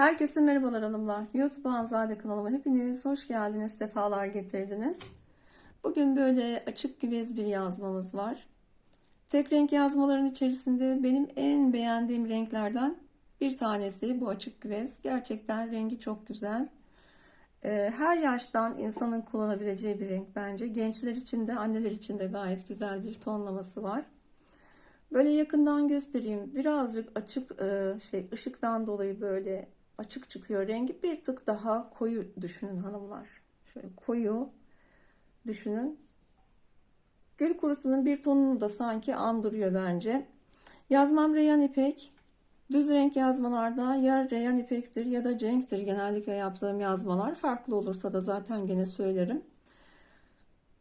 Herkese merhabalar hanımlar. YouTube Anzade kanalıma hepiniz hoş geldiniz, sefalar getirdiniz. Bugün böyle açık güvez bir yazmamız var. Tek renk yazmaların içerisinde benim en beğendiğim renklerden bir tanesi bu açık güvez. Gerçekten rengi çok güzel. Ee, Her yaştan insanın kullanabileceği bir renk bence. Gençler için de anneler için de gayet güzel bir tonlaması var. Böyle yakından göstereyim. Birazcık açık e, şey ışıktan dolayı böyle açık çıkıyor rengi. Bir tık daha koyu düşünün hanımlar. Şöyle koyu düşünün. Gül kurusunun bir tonunu da sanki andırıyor bence. Yazmam Reyhan İpek. Düz renk yazmalarda ya Reyhan İpek'tir ya da Cenk'tir genellikle yaptığım yazmalar. Farklı olursa da zaten gene söylerim.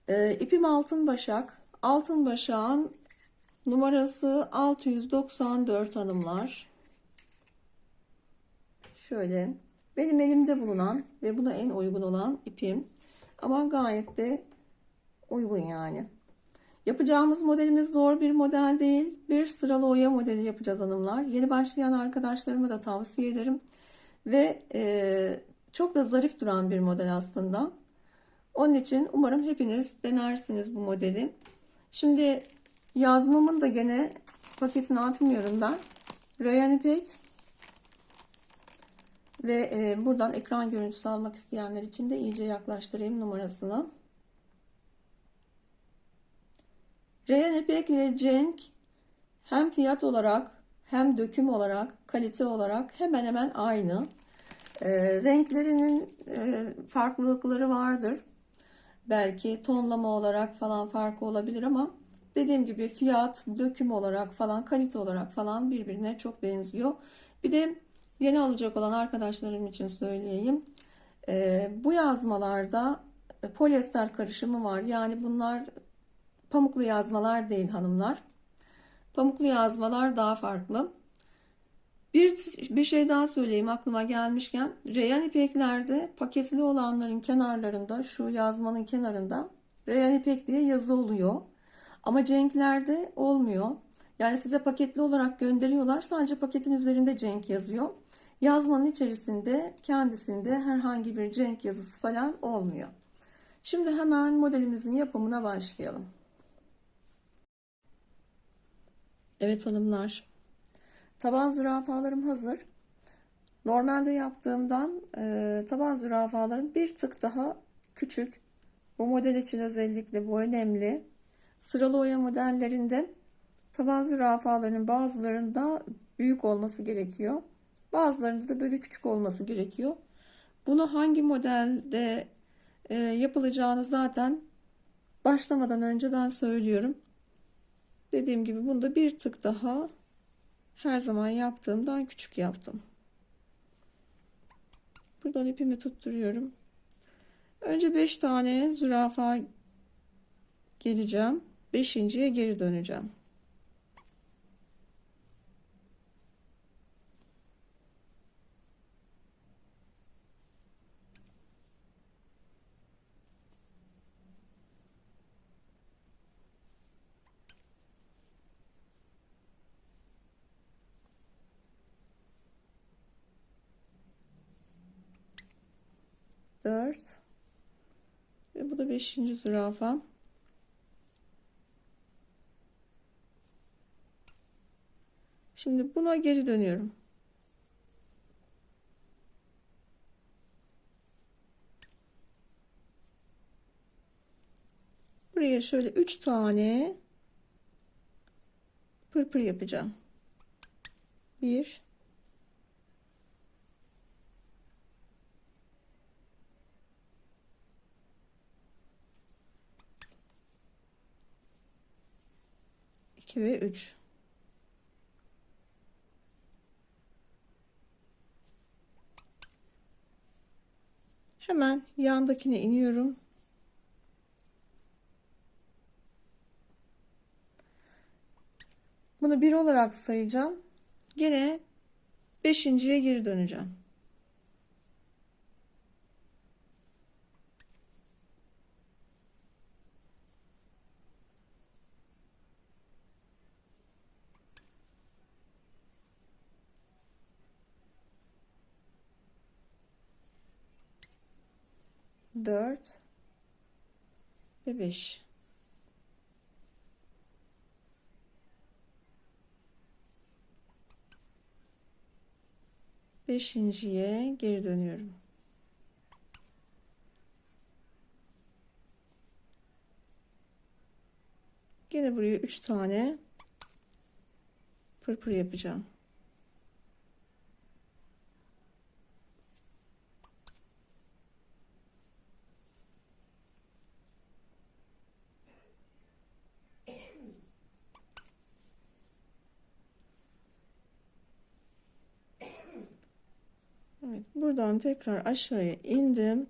Ee, ipim altın başak. Altın başağın numarası 694 hanımlar. Şöyle benim elimde bulunan ve buna en uygun olan ipim. Ama gayet de uygun yani. Yapacağımız modelimiz zor bir model değil. Bir sıralı oya modeli yapacağız hanımlar. Yeni başlayan arkadaşlarıma da tavsiye ederim. Ve e, çok da zarif duran bir model aslında. Onun için umarım hepiniz denersiniz bu modeli. Şimdi yazmamın da gene paketini atmıyorum ben. Rayan ipek ve e, buradan ekran görüntüsü almak isteyenler için de iyice yaklaştırayım numarasını. Reyhan ile Cenk hem fiyat olarak hem döküm olarak kalite olarak hemen hemen aynı. E, renklerinin e, farklılıkları vardır. Belki tonlama olarak falan farkı olabilir ama dediğim gibi fiyat, döküm olarak falan kalite olarak falan birbirine çok benziyor. Bir de Yeni alacak olan arkadaşlarım için söyleyeyim. Ee, bu yazmalarda polyester karışımı var. Yani bunlar pamuklu yazmalar değil hanımlar. Pamuklu yazmalar daha farklı. Bir, bir şey daha söyleyeyim aklıma gelmişken. Reyan ipeklerde paketli olanların kenarlarında şu yazmanın kenarında Reyan ipek diye yazı oluyor. Ama Cenk'lerde olmuyor. Yani size paketli olarak gönderiyorlar. Sadece paketin üzerinde Cenk yazıyor. Yazmanın içerisinde kendisinde herhangi bir cenk yazısı falan olmuyor. Şimdi hemen modelimizin yapımına başlayalım. Evet hanımlar. Taban zürafalarım hazır. Normalde yaptığımdan e, taban zürafalarım bir tık daha küçük. Bu model için özellikle bu önemli. Sıralı oya modellerinde taban zürafalarının bazılarında büyük olması gerekiyor. Bazılarında da böyle küçük olması gerekiyor. Bunu hangi modelde e, yapılacağını zaten başlamadan önce ben söylüyorum. Dediğim gibi bunda bir tık daha her zaman yaptığımdan küçük yaptım. Buradan ipimi tutturuyorum. Önce 5 tane zürafa geleceğim. Beşinciye geri döneceğim. Dört ve bu da beşinci zürafa. Şimdi buna geri dönüyorum. Buraya şöyle üç tane pırpır yapacağım. Bir, 2 ve 3. Hemen yandakine iniyorum. Bunu bir olarak sayacağım. Gene beşinciye geri döneceğim. 4 ve 5. Beşinciye geri dönüyorum. Gene buraya 3 tane pırpır yapacağım. Evet, buradan tekrar aşağıya indim.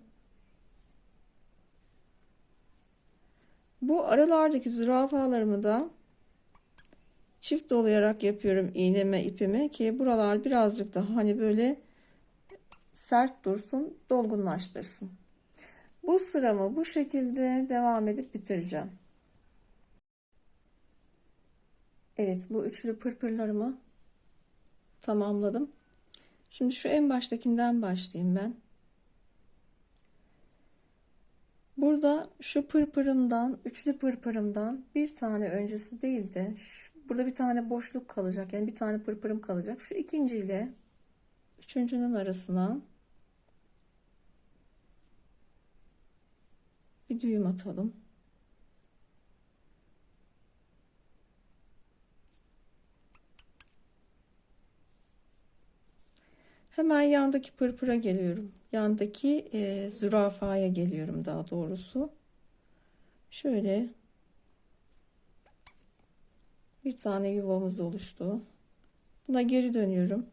Bu aralardaki zürafalarımı da çift dolayarak yapıyorum iğneme ipimi ki buralar birazcık daha hani böyle sert dursun, dolgunlaştırsın. Bu sıramı bu şekilde devam edip bitireceğim. Evet, bu üçlü pırpırlarımı tamamladım. Şimdi şu en baştakinden başlayayım ben. Burada şu pırpırımdan, üçlü pırpırımdan bir tane öncesi değil de burada bir tane boşluk kalacak. Yani bir tane pırpırım kalacak. Şu ikinci ile üçüncünün arasına bir düğüm atalım. Hemen yandaki pırpıra geliyorum. Yandaki e, zürafaya geliyorum daha doğrusu. Şöyle bir tane yuvamız oluştu. Buna geri dönüyorum.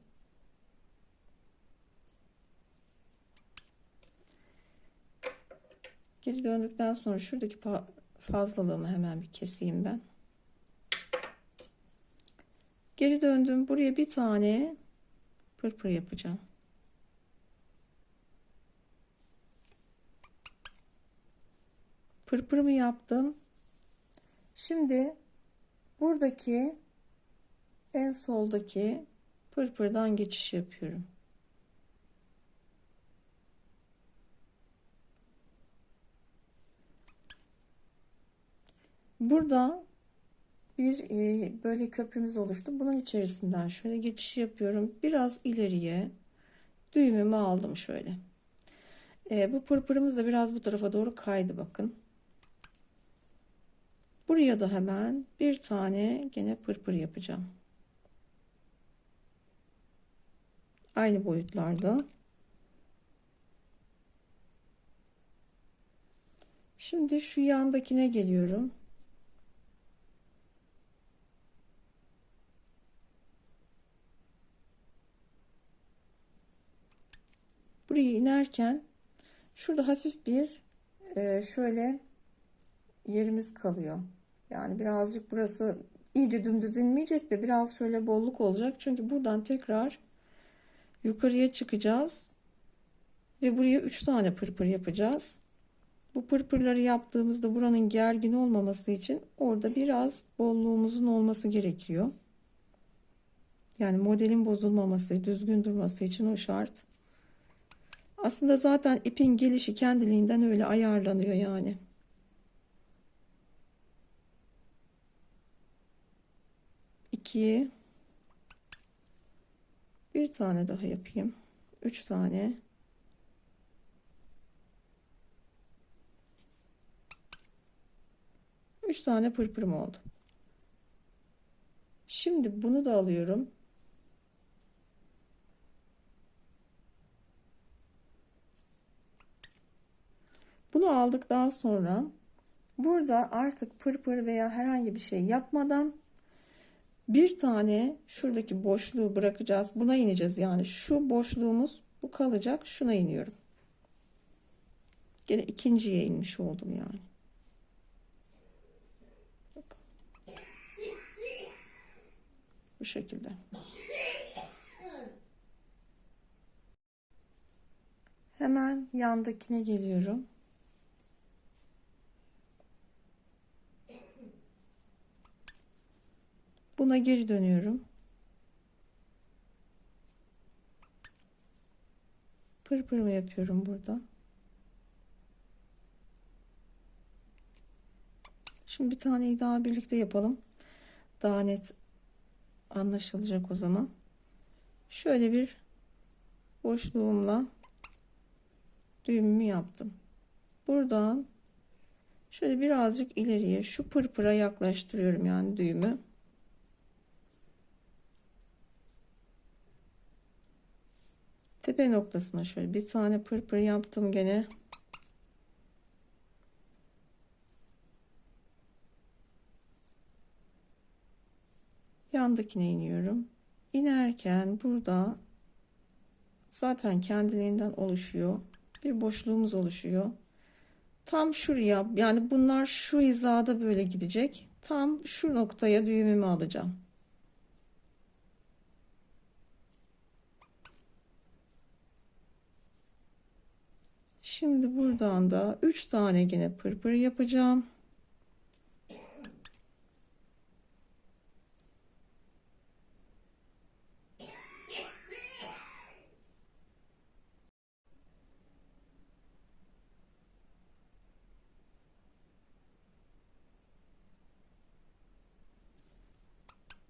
Geri döndükten sonra şuradaki fazlalığımı hemen bir keseyim ben. Geri döndüm. Buraya bir tane pırpır yapacağım. Pırpırımı yaptım. Şimdi buradaki en soldaki pırpırdan geçiş yapıyorum. Burada bir e, böyle köprümüz oluştu. Bunun içerisinden şöyle geçiş yapıyorum. Biraz ileriye düğümümü aldım şöyle. E, bu pırpırımız da biraz bu tarafa doğru kaydı bakın. Buraya da hemen bir tane gene pırpır yapacağım. Aynı boyutlarda. Şimdi şu yandakine geliyorum. Buraya inerken şurada hafif bir e, şöyle yerimiz kalıyor. Yani birazcık burası iyice dümdüz inmeyecek de biraz şöyle bolluk olacak. Çünkü buradan tekrar yukarıya çıkacağız. Ve buraya 3 tane pırpır yapacağız. Bu pırpırları yaptığımızda buranın gergin olmaması için orada biraz bolluğumuzun olması gerekiyor. Yani modelin bozulmaması, düzgün durması için o şart. Aslında zaten ipin gelişi kendiliğinden öyle ayarlanıyor yani. İki. Bir tane daha yapayım. Üç tane. Üç tane pırpırım oldu. Şimdi bunu da alıyorum. Bunu aldıktan sonra burada artık pırpır veya herhangi bir şey yapmadan bir tane şuradaki boşluğu bırakacağız. Buna ineceğiz. Yani şu boşluğumuz bu kalacak. Şuna iniyorum. Gene ikinciye inmiş oldum yani. Bu şekilde. Hemen yandakine geliyorum. Buna geri dönüyorum. Pırpırımı yapıyorum burada. Şimdi bir taneyi daha birlikte yapalım. Daha net anlaşılacak o zaman. Şöyle bir boşluğumla düğümümü yaptım. Buradan şöyle birazcık ileriye şu pırpıra yaklaştırıyorum yani düğümü. Tepe noktasına şöyle bir tane pırpır yaptım gene. Yandakine iniyorum. İnerken burada zaten kendiliğinden oluşuyor. Bir boşluğumuz oluşuyor. Tam şuraya yani bunlar şu hizada böyle gidecek. Tam şu noktaya düğümümü alacağım. Şimdi buradan da 3 tane yine pırpır yapacağım.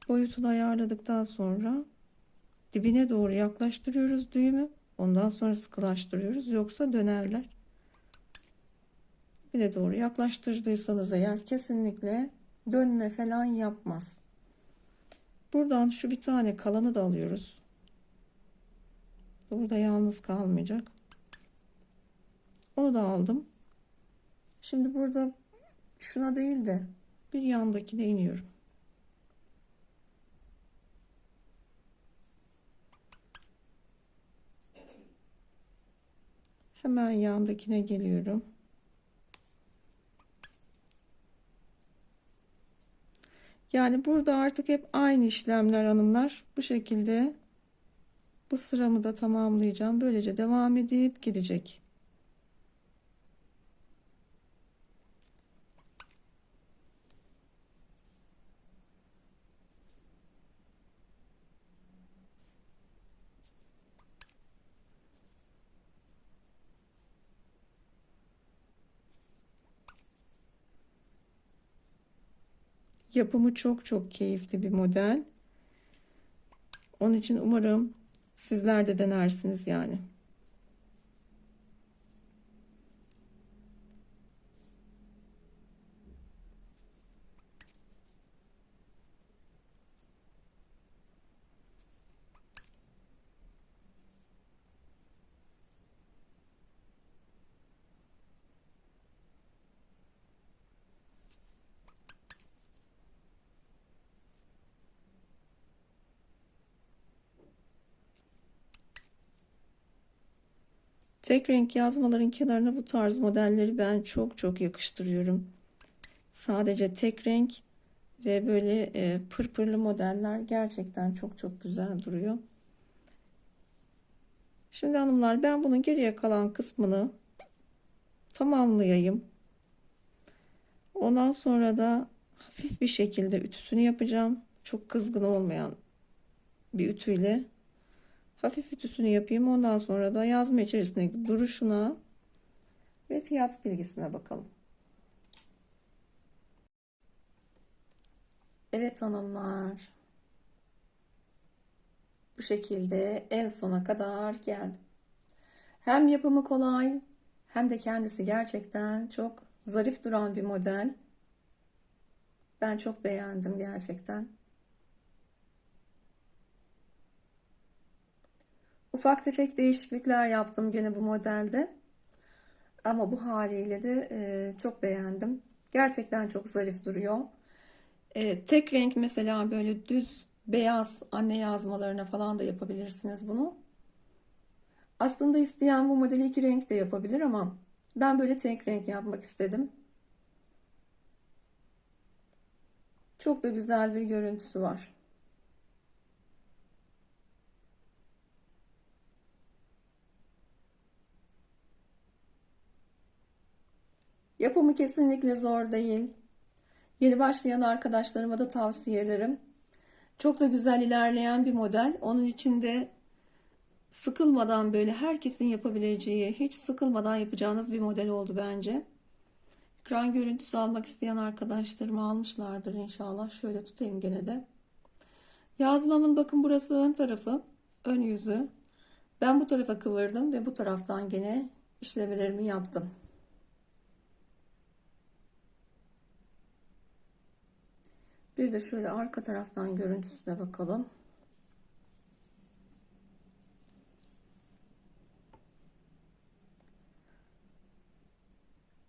boyutunu ayarladıktan sonra dibine doğru yaklaştırıyoruz düğümü. Ondan sonra sıkılaştırıyoruz yoksa dönerler. Dibine doğru yaklaştırdıysanız eğer kesinlikle dönme falan yapmaz. Buradan şu bir tane kalanı da alıyoruz. Burada yalnız kalmayacak. Onu da aldım. Şimdi burada şuna değil de bir yandakine iniyorum. Hemen yandakine geliyorum. Yani burada artık hep aynı işlemler hanımlar. Bu şekilde bu sıramı da tamamlayacağım. Böylece devam edip gidecek. Yapımı çok çok keyifli bir model. Onun için umarım sizler de denersiniz yani. Tek renk yazmaların kenarına bu tarz modelleri ben çok çok yakıştırıyorum. Sadece tek renk ve böyle e, pırpırlı modeller gerçekten çok çok güzel duruyor. Şimdi hanımlar ben bunun geriye kalan kısmını tamamlayayım. Ondan sonra da hafif bir şekilde ütüsünü yapacağım. Çok kızgın olmayan bir ütüyle hafif ütüsünü yapayım. Ondan sonra da yazma içerisindeki duruşuna ve fiyat bilgisine bakalım. Evet hanımlar. Bu şekilde en sona kadar geldim. Hem yapımı kolay hem de kendisi gerçekten çok zarif duran bir model. Ben çok beğendim gerçekten. Ufak tefek değişiklikler yaptım gene bu modelde. Ama bu haliyle de e, çok beğendim. Gerçekten çok zarif duruyor. E, tek renk mesela böyle düz beyaz anne yazmalarına falan da yapabilirsiniz bunu. Aslında isteyen bu modeli iki renk de yapabilir ama ben böyle tek renk yapmak istedim. Çok da güzel bir görüntüsü var. Yapımı kesinlikle zor değil. Yeni başlayan arkadaşlarıma da tavsiye ederim. Çok da güzel ilerleyen bir model. Onun için de sıkılmadan böyle herkesin yapabileceği, hiç sıkılmadan yapacağınız bir model oldu bence. Ekran görüntüsü almak isteyen arkadaşlarım almışlardır inşallah. Şöyle tutayım gene de. Yazmamın bakın burası ön tarafı, ön yüzü. Ben bu tarafa kıvırdım ve bu taraftan gene işlemelerimi yaptım. Bir de şöyle arka taraftan görüntüsüne bakalım.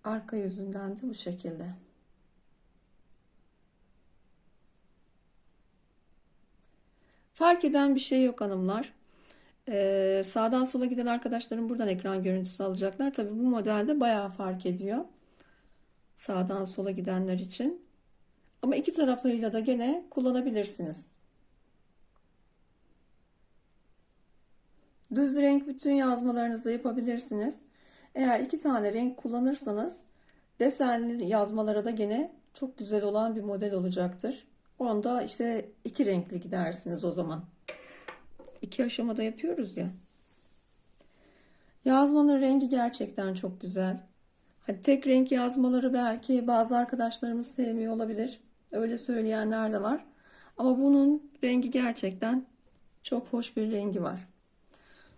Arka yüzünden de bu şekilde. Fark eden bir şey yok hanımlar. Ee, sağdan sola giden arkadaşlarım buradan ekran görüntüsü alacaklar. Tabi bu modelde bayağı fark ediyor. Sağdan sola gidenler için. Ama iki tarafıyla da gene kullanabilirsiniz. Düz renk bütün yazmalarınızı yapabilirsiniz. Eğer iki tane renk kullanırsanız desenli yazmalara da gene çok güzel olan bir model olacaktır. Onda işte iki renkli gidersiniz o zaman. İki aşamada yapıyoruz ya. Yazmanın rengi gerçekten çok güzel. Hadi tek renk yazmaları belki bazı arkadaşlarımız sevmiyor olabilir. Öyle söyleyenler de var. Ama bunun rengi gerçekten çok hoş bir rengi var.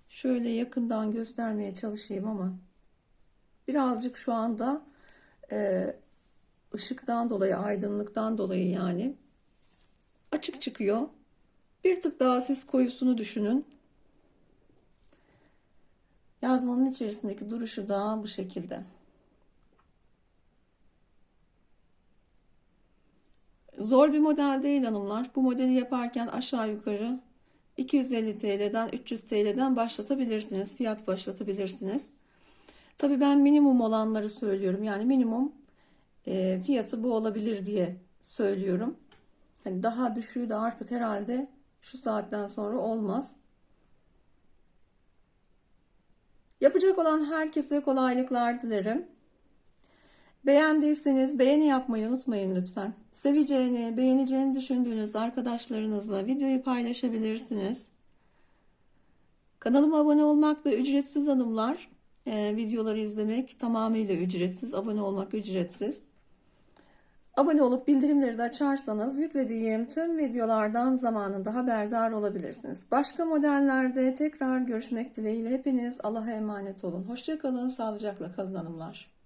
Şöyle yakından göstermeye çalışayım ama birazcık şu anda e, ışıktan dolayı, aydınlıktan dolayı yani açık çıkıyor. Bir tık daha siz koyusunu düşünün. Yazmanın içerisindeki duruşu da bu şekilde. Zor bir model değil hanımlar. Bu modeli yaparken aşağı yukarı 250 TL'den 300 TL'den başlatabilirsiniz. Fiyat başlatabilirsiniz. Tabii ben minimum olanları söylüyorum. Yani minimum e, fiyatı bu olabilir diye söylüyorum. Hani daha düşüğü de artık herhalde şu saatten sonra olmaz. Yapacak olan herkese kolaylıklar dilerim. Beğendiyseniz beğeni yapmayı unutmayın lütfen. Seveceğini, beğeneceğini düşündüğünüz arkadaşlarınızla videoyu paylaşabilirsiniz. Kanalıma abone olmak da ücretsiz hanımlar. Ee, videoları izlemek tamamıyla ücretsiz. Abone olmak ücretsiz. Abone olup bildirimleri de açarsanız yüklediğim tüm videolardan zamanında haberdar olabilirsiniz. Başka modellerde tekrar görüşmek dileğiyle hepiniz Allah'a emanet olun. Hoşçakalın, sağlıcakla kalın hanımlar.